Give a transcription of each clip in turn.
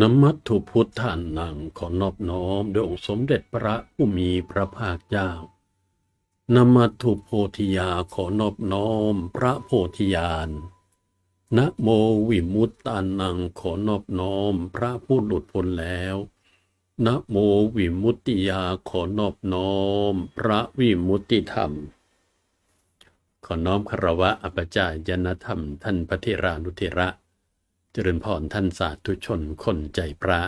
นมัตถุพุทธานังขอนอบน้อมด้วยองค์สมเด็จพระผู้มีพระภาคเจ้านมัตถุโพธิยาขอนอบน้อมพระโพธิญาณนะโมวิมุตตานังขอนอบน้อมพระผู้หลุดพ้นแล้วนะโมวิมุตติยาขอนอบน้อม พระวิมุตติธรรม ขอน้อมคารวะอปจายนธรรม ท่านพระเทรานุเทระ จริญพรท่านสาธุชนคนใจพระ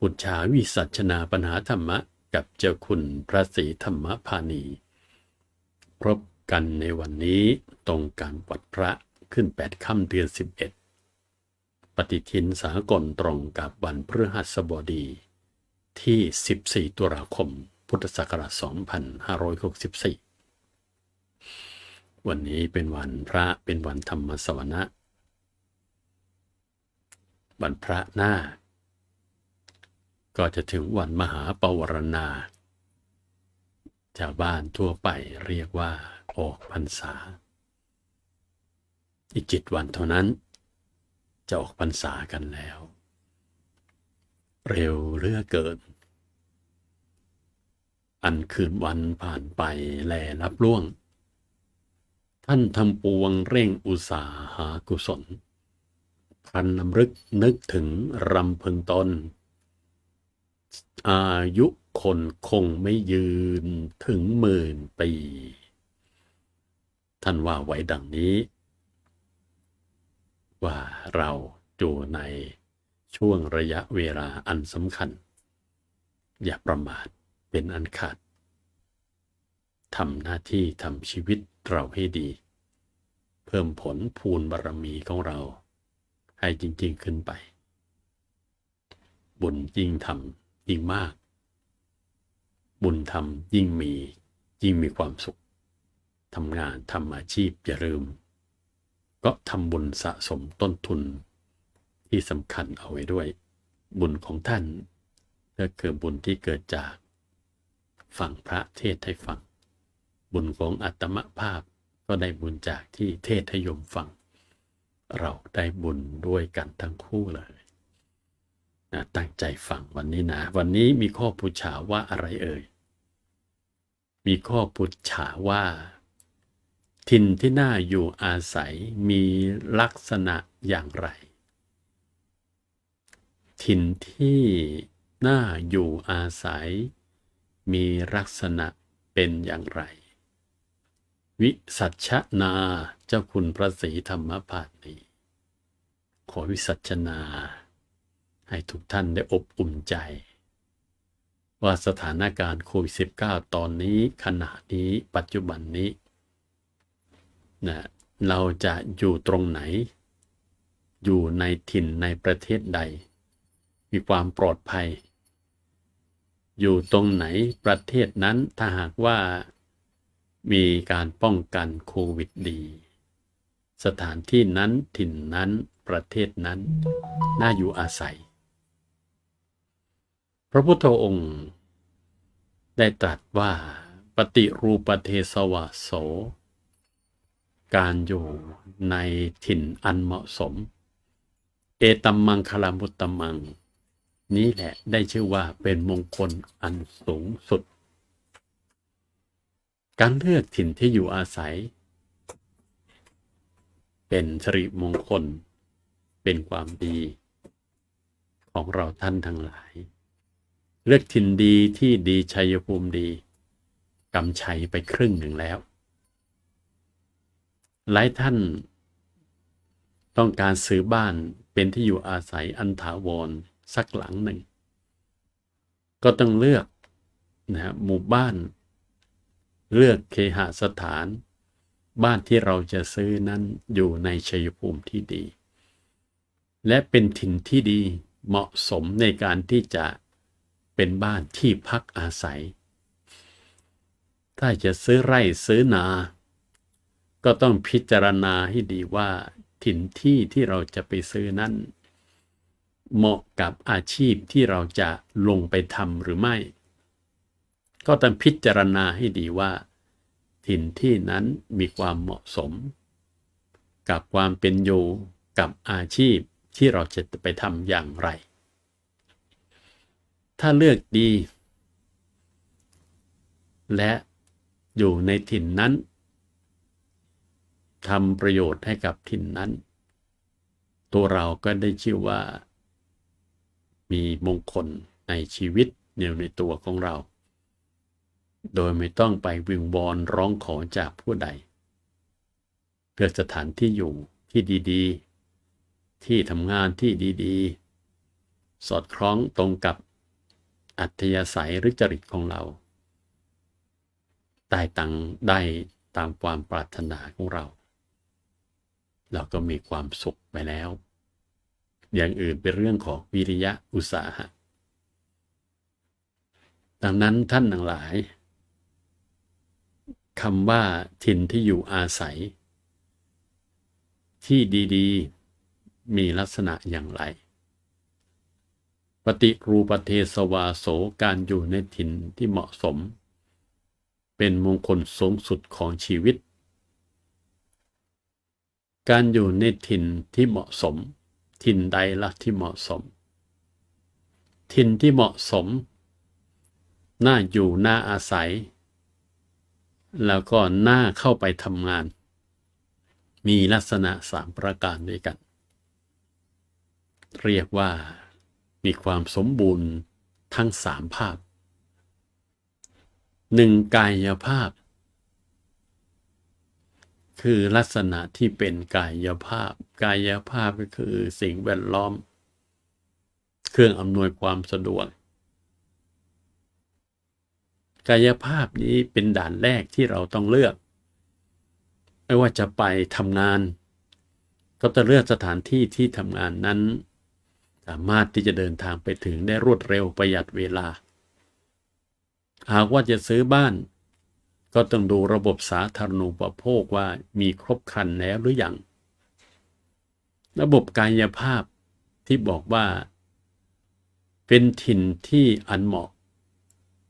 ปุจฉาวิสัชนาปัญหาธรรมะ กับเจ้าคุณพระศรีธรรมพานีพบกันในวันนี้ตรงการปัดพระขึ้นแปดค่ำเดือนสิบเอ็ดปฏิทินสากลตรงกับวันพฤหัสบดี ที่ 14 ตุลาคม พุทธศักราช 2564 วันนี้เป็นวันพระเป็นวันธรรมสวนะ วันพระหน้า ก็จะถึงวันมหาปวารณา ชาวบ้านทั่วไปเรียกว่าออกพรรษา อีกจิตวันเท่านั้น จะออกพรรษากันแล้ว เร็วเรื่อเกิน อันคืนวันผ่านไปแลรับล่วง ท่านทำปวงเร่งอุตสาหากุศล พันนำรึกนึกถึงรำพึงตน อายุคนคงไม่ยืนถึงหมื่นปี ท่านว่าไว้ดังนี้ ว่าเราอยู่ในช่วงระยะเวลาอันสำคัญ อย่าประมาทเป็นอันขาดทำหน้าที่ทำชีวิตเราให้ดี เพิ่มผลภูนบารมีของเรา ให้จริง ๆ ขึ้นไป บุญยิ่งทำยิ่งมาก บุญทำยิ่งมียิ่งมีความสุขทำงานทำอาชีพอย่าลืม ก็ทำบุญสะสมต้นทุน ที่สำคัญเอาไว้ด้วย บุญของท่านก็คือบุญที่เกิดจากฟังพระเทศให้ฟัง บุญของอัตมภาพก็ได้บุญจากที่เทศให้โยมฟัง เราได้บุญด้วยกันทั้งคู่เลยนะตั้งใจฟังวันนี้นะ วันนี้มีข้อปูชาว่าอะไรเอ่ย มีข้อปูชาว่าถิ่นที่น่าอยู่อาศัยมีลักษณะอย่างไรถิ่นที่น่าอยู่อาศัย มีลักษณะเป็นอย่างไร วิสัชนา เจ้าคุณพระศรีธรรมภานีขอวิสัชนา ให้ทุกท่านได้อบอุ่นใจ ว่าสถานการณ์โควิด -19 ตอนนี้ขณะนี้ปัจจุบันนี้นะเราจะอยู่ตรงไหน อยู่ในถิ่นในประเทศใด มีความปลอดภัย อยู่ตรงไหนประเทศนั้นถ้าหากว่ามีการป้องกันโควิดดี สถานที่นั้นถิ่นนั้นประเทศนั้น น่าอยู่อาศัย พระพุทธองค์ ได้ตรัสว่าปฏิรูปเทสวะโส การอยู่ในถิ่นอันเหมาะสม เอตัมมังคลามุตตมัง นี้แหละได้ชื่อว่าเป็นมงคลอันสูงสุด การเลือกถิ่นที่อยู่อาศัย เป็นสริมงคล เป็นความดีของเราท่านทั้งหลาย เลือกถิ่นดีที่ดีชัยภูมิดีกำชัยไปครึ่งหนึ่งแล้ว หลายท่านต้องการซื้อบ้านเป็นที่อยู่อาศัยอันถาวรสักหลังหนึ่ง ก็ต้องเลือกนะหมู่บ้าน เลือกเคหสถาน บ้านที่เราจะซื้อนั้นอยู่ในชัยภูมิที่ดี และเป็นถิ่นที่ดีเหมาะสมในการที่จะเป็นบ้านที่พักอาศัย ถ้าจะซื้อไร่ซื้อนา ก็ต้องพิจารณาให้ดีว่าถิ่นที่ที่เราจะไปซื้อนั้น เหมาะกับอาชีพที่เราจะลงไปทำหรือไม่ ก็ต้องพิจารณาให้ดีว่า ถิ่นที่นั้นมีความเหมาะสม กับความเป็นอยู่กับอาชีพที่เราจะไปทำอย่างไร ถ้าเลือกดี และอยู่ในถิ่นนั้นทำประโยชน์ให้กับถิ่นนั้น ตัวเราก็ได้ชื่อว่า มีมงคลในชีวิตเนียในตัวของเรา โดยไม่ต้องไปวิงวอนร้องขอจากผู้ใดเพื่อสถานที่อยู่ที่ดีๆ ที่ทำงานที่ดีๆ สอดคล้องตรงกับอัธยาศัยหรือจริตของเรา ได้ตังได้ตามความปรารถนาของเรา เราก็มีความสุขไปแล้ว อย่างอื่นเป็นเรื่องของวิริยะอุตสาหะดังนั้นท่านทั้งหลาย คำว่าถิ่นที่อยู่อาศัย ที่ดีๆ มีลักษณะอย่างไร ปฏิรูปเทสวาโสการอยู่ในถิ่นที่เหมาะสม เป็นมงคลสูงสุดของชีวิต การอยู่ในถิ่นที่เหมาะสม ถิ่นใดละที่เหมาะสม ถิ่นที่เหมาะสม น่าอยู่น่าอาศัย แล้วก็หน่าเข้าไปทำงาน มีลักษณะสามประการด้วยกัน เรียกว่ามีความสมบูรณ์ทั้งสามภาพหนึ่งกายภาพ คือลักษณะที่เป็นกายภาพ กายภาพก็คือสิ่งแวดล้อม เครื่องอำนวยความสะดวก กายภาพนี้เป็นด่านแรกที่เราต้องเลือก ไม่ว่าจะไปทำงาน ก็จะเลือกสถานที่ที่ทำงานนั้น สามารถที่จะเดินทางไปถึงได้รวดเร็วประหยัดเวลา หากว่าจะซื้อบ้าน ก็ต้องดูระบบสาธารณูปโภคว่ามีครบครันแล้วหรืออยัง ระบบกายภาพที่บอกว่า เป็นถิ่นที่อันเหมาะ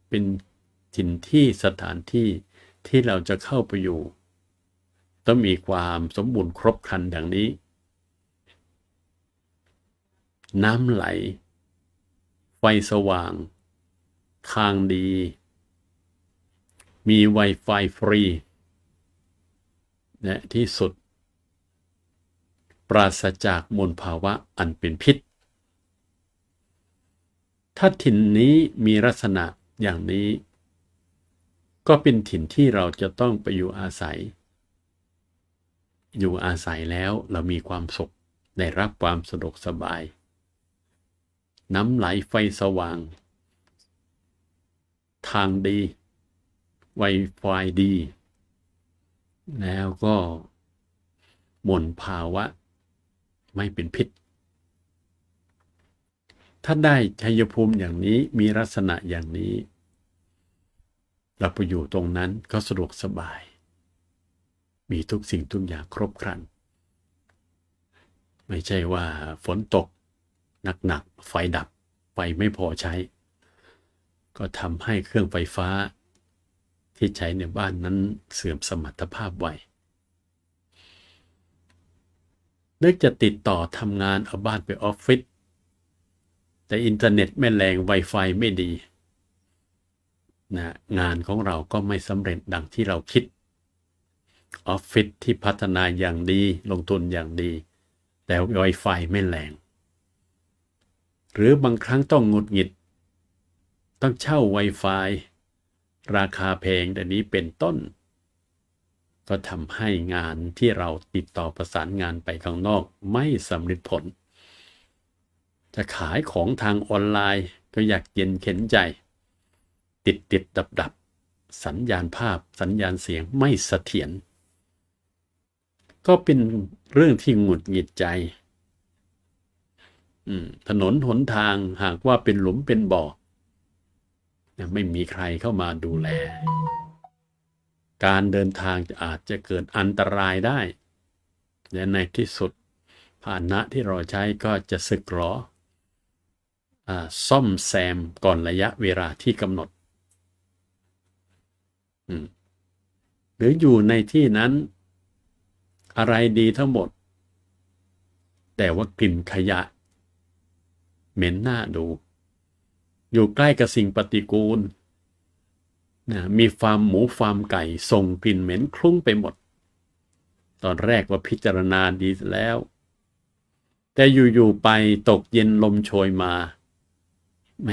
เป็น ถิ่นที่สถานที่ที่เราจะเข้าไปอยู่ ต้องมีความสมบูรณ์ครบครันดังนี้ น้ำไหล ไฟสว่าง ทางดี มี Wi-Fi ฟรีและที่สุด ปราศจากมลภาวะอันเป็นพิษ ถ้าถิ่นนี้มีลักษณะอย่างนี้ ก็เป็นถิ่นที่เราจะต้องไปอยู่อาศัย อยู่อาศัยแล้วเรามีความสุขได้รับความสะดวกสบาย น้ำไหลไฟสว่าง ทางดี Wi-Fi ดี แล้วก็มลภาวะ ไม่เป็นพิษ ถ้าได้ชัยภูมิอย่างนี้มีลักษณะอย่างนี้ เราไปอยู่ตรงนั้นก็สะดวกสบาย มีทุกสิ่งทุกอย่างครบครัน ไม่ใช่ว่าฝนตกหนักๆไฟดับ ไฟไม่พอใช้ ก็ทำให้เครื่องไฟฟ้า ที่ใช้ในบ้านนั้นเสื่อมสมรรถภาพไวนึกจะติดต่อทำงานเอาบ้านไปออฟฟิศแต่อินเทอร์เน็ตไม่แรง Wi-Fi ไม่ดี นะงานของเราก็ไม่สำเร็จดังที่เราคิดออฟฟิศที่พัฒนาอย่างดีลงทุนอย่างดี แต่ Wi-Fi ไม่แรง หรือบางครั้งต้องงดหงิด ต้องเช่า Wi-Fi ราคาแพงแต่นี้เป็นต้น ก็ทำให้งานที่เราติดต่อประสานงานไปข้างนอกไม่สำเร็จผล จะขายของทางออนไลน์ก็อยากเย็นเข็นใจ ติดติดดับดับสัญญาณภาพสัญญาณเสียงไม่เสถียรก็เป็นเรื่องที่หงุดหงิดใจถนนหนทางหากว่าเป็นหลุมเป็นบ่อไม่มีใครเข้ามาดูแล การเดินทางอาจจะเกิดอันตรายได้ และในที่สุดภาณะที่เราใช้ก็จะสึกหรออซ่อมแซมก่อนระยะเวลาที่กำหนด หรืออยู่ในที่นั้นอะไรดีทั้งหมด แต่ว่ากลิ่นขยะ เหม็นหน้าดู อยู่ใกล้กับสิ่งปฏิกูลนะมีฟาร์มหมูฟาร์มไก่ส่งกลิ่นเหม็นคลุ้งไปหมด ตอนแรกว่าพิจารณาดีแล้ว แต่อยู่ๆไปตกเย็นลมโชยมาแหม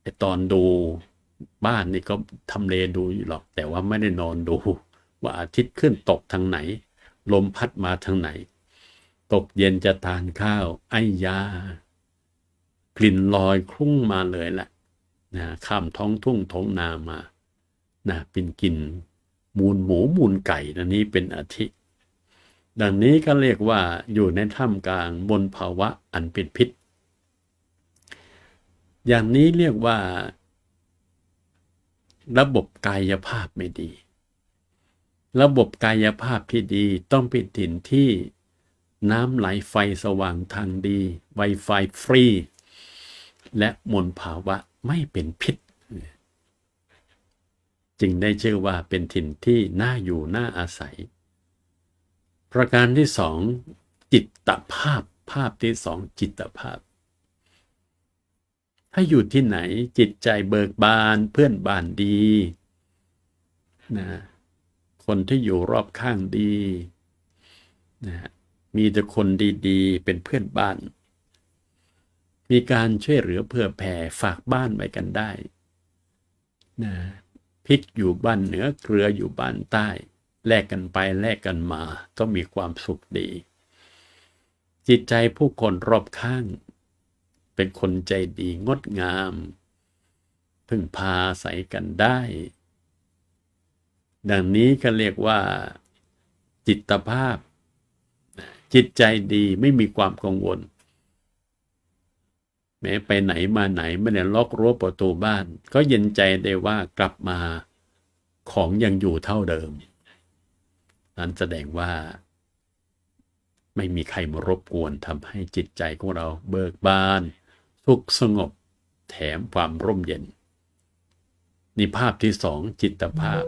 ไอตอนดู บ้านนี่ก็ทำเลดูอยู่หรอก แต่ว่าไม่ได้นอนดู ว่าอาทิตย์ขึ้นตกทางไหน ลมพัดมาทางไหน ตกเย็นจะทานข้าวไอ้ยา กลิ่นลอยคลุ้งมาเลยแหละนะข้ามท้องทุ่งท้องนามานะเป็นกลิ่นมูลหมูมูลไก่นันนี้เป็นอาทิดังนี้ก็เรียกว่าอยู่ในท่ามกลางบนภาวะอันเป็นพิษ อย่างนี้เรียกว่า ระบบกายภาพไม่ดี ระบบกายภาพที่ดีต้องเป็นถิ่นที่น้ำไหลไฟสว่างทางดี Wi-Fi ฟรี และมลภาวะไม่เป็นพิษ จึงได้ชื่อว่าเป็นถิ่นที่น่าอยู่น่าอาศัย ประการที่สองจิตภาพภาพที่สองจิตภาพ ถ้าอยู่ที่ไหนจิตใจเบิกบานเพื่อนบ้านดีนะคนที่อยู่รอบข้างดีนะมีแต่คนดีๆ เป็นเพื่อนบ้าน มีการช่วยเหลือเพื่อแผ่ฝากบ้านไว้กันได้นะพริกอยู่บ้านเหนือเกลืออยู่บ้านใต้ แลกกันไปแลกกันมา ต้องมีความสุขดี จิตใจผู้คนรอบข้าง เป็นคนใจดีงดงาม พึ่งพาใส่กันได้ ดังนี้ก็เรียกว่า จิตภาพ จิตใจดีไม่มีความกังวล แม้ไปไหนมาไหนไม่ได้ล็อกรั้วประตูบ้าน ก็เย็นใจได้ว่ากลับมาของยังอยู่เท่าเดิม นั้นแสดงว่า ไม่มีใครมารบกวนทำให้จิตใจของเราเบิกบาน สุขสงบ แถมความร่มเย็น นี่ภาพที่สองจิตภาพ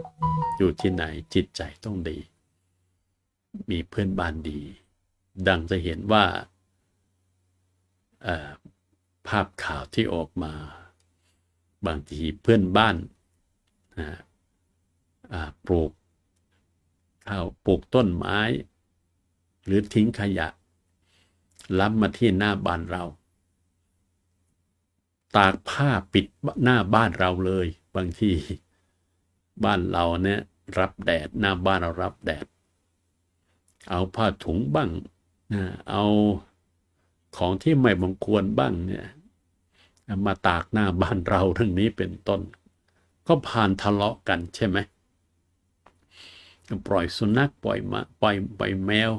อยู่ที่ไหนจิตใจต้องดี มีเพื่อนบ้านดี ดังจะเห็นว่าภาพข่าวที่ออกมา บางทีเพื่อนบ้านปลูกข้าวปลูกต้นไม้ หรือทิ้งขยะล้ำมาที่หน้าบ้านเรา ตากผ้าปิดหน้าบ้านเราเลย บางทีบ้านเราเนี่ย รับแดดหน้าบ้านเรารับแดด เอาผ้าถุงบ้างนะเอาของที่ไม่บังควรบ้างเนี่ยมาตากหน้าบ้านเราทั้งนี้เป็นต้น ก็ผ่านทะเลาะกันใช่ไหมปล่อยสุนัขปล่อยมาปล่อยปล่อยแมว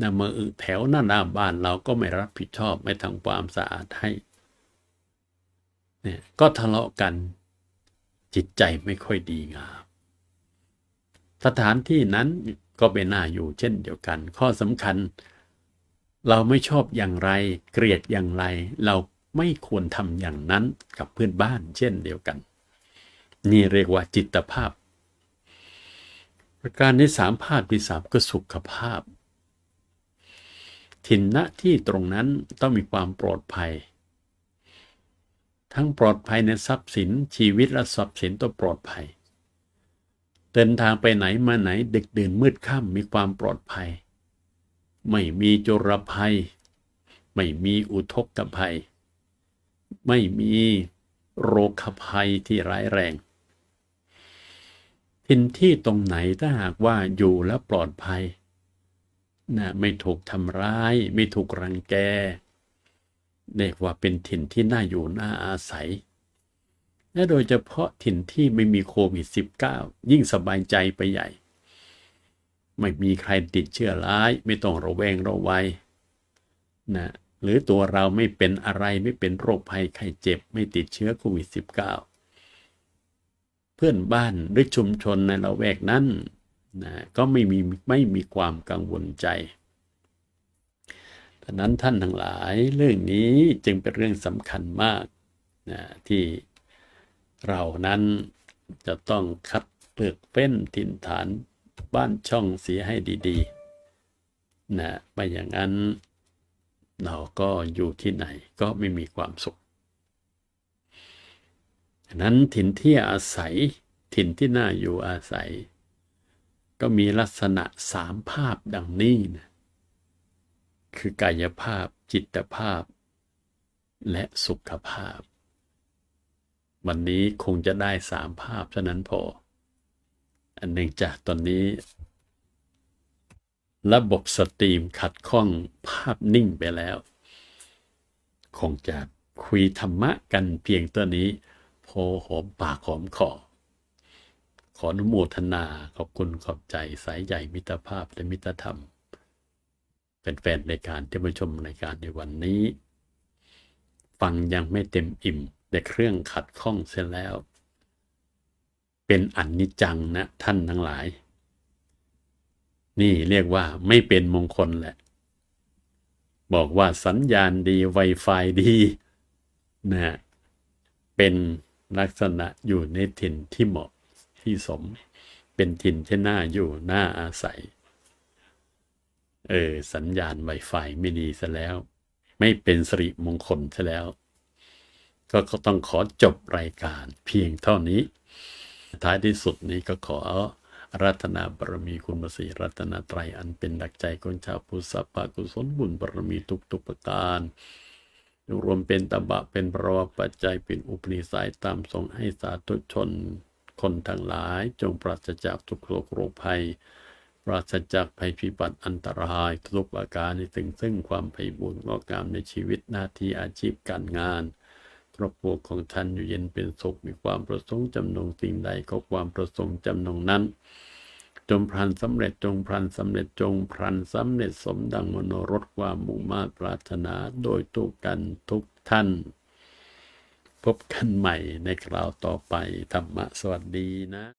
นะมาอึแถวหน้าหน้าบ้านเราก็ไม่รับผิดชอบไม่ทำความสะอาดให้ เนี่ยก็ทะเลาะกันจิตใจไม่ค่อยดีงามสถานที่นั้นก็เป็นน่าอยู่เช่นเดียวกัน ข้อสำคัญ เราไม่ชอบอย่างไร เกลียดอย่างไร เราไม่ควรทำอย่างนั้นกับเพื่อนบ้านเช่นเดียวกัน นี่เรียกว่าจิตภาพ ประการที่สามภาพที่สามก็สุขภาพ ถิ่นณที่ตรงนั้นต้องมีความปลอดภัย ทั้งปลอดภัยในทรัพย์สิน ชีวิตและทรัพย์สินต้องปลอดภัย เดินทางไปไหนมาไหนเด็กเดินมืดค่ำมีความปลอดภัย ไม่มีโจรภัย ไม่มีอุทกภัย ไม่มีโรคภัยที่ร้ายแรงทินที่ตรงไหนถ้าหากว่าอยู่แล้วปลอดภัยนะไม่ถูกทำร้าย ไม่ถูกรังแก เรียกว่าเป็นถิ่นที่น่าอยู่น่าอาศัย และโดยเฉพาะถิ่นที่ไม่มีโควิด -19 ยิ่งสบายใจไปใหญ่ ไม่มีใครติดเชื้อร้าย ไม่ต้องระแวงระวัยนะหรือตัวเราไม่เป็นอะไรไม่เป็นโรคภัยไข้เจ็บ ไม่ติดเชื้อโควิด -19 เพื่อนบ้านหรือชุมชนในละแวกนั้นนะก็ไม่มีไม่มีความกังวลใจ ดังนั้นท่านทั้งหลายเรื่องนี้จึงเป็นเรื่องสำคัญมากนะที่เรานั้นจะต้องคัดเลือกเฟ้นถิ่นฐานบ้านช่องเสียให้ดีๆนะไม่อย่างนั้นเราก็อยู่ที่ไหนก็ไม่มีความสุขฉะนั้นถิ่นที่อาศัยถิ่นที่น่าอยู่อาศัย ก็มีลักษณะสามภาพดังนี้นะ คือกายภาพ จิตภาพ และสุขภาพ วันนี้คงจะได้สามภาพเท่านั้นพอ อันหนึ่งจากตอนนี้ ระบบสตรีมขัดข้องภาพนิ่งไปแล้ว คงจะคุยธรรมะกันเพียงตัวนี้ พอหอมปากหอมคอขออนุโมทนาขอบคุณขอบใจสายใหญ่มิตรภาพและมิตรธรรม แฟนรายการที่มาชมรายการในวันนี้ ฟังยังไม่เต็มอิ่มแต่เครื่องขัดข้องเสร็จแล้ว เป็นอันนิจจังนะท่านทั้งหลาย นี่เรียกว่าไม่เป็นมงคลแหละ บอกว่าสัญญาณดี Wi-Fi ดีนะเป็นลักษณะอยู่ในถิ่นที่เหมาะที่สม เป็นถิ่นที่น่าอยู่น่าอาศัย เออ สัญญาณ Wi-Fi ไม่ดีซะแล้ว ไม่เป็นสิริมงคลซะแล้วก็ก็ต้องขอจบรายการเพียงเท่านี้ ท้ายที่สุดนี้ก็ขอรัตนาบารมีคุณพระศรีรัตนาไตรอันเป็นดักใจคนชาวพุทธสัพพกุศลบุญบารมีทุกทุกประการรวมเป็นตบะเป็นประวัติปัจจัยเป็นอุปนิสัยตามทรงให้สาธุชน คนทั้งหลายจงปราศจากทุกโรคโรคภัย ปราศจากภัยพิบัติอันตรายทุกประการในถึงซึ่งความไพ่บูรย์งอกงามในชีวิตหน้าที่อาชีพการงาน ครอบครัวของท่านอยู่เย็นเป็นสุขมีความประสงค์จำนงสิ่งใดก็ความประสงค์จำนงนั้น จงพลันสำเร็จจงพลันสำเร็จจงพลันสำเร็จสมดังมโนรสความมุ่งมา่ปรารถนาโดยทุกกันทุกท่าน พบกันใหม่ในคราวต่อไปธรรมะสวัสดีนะ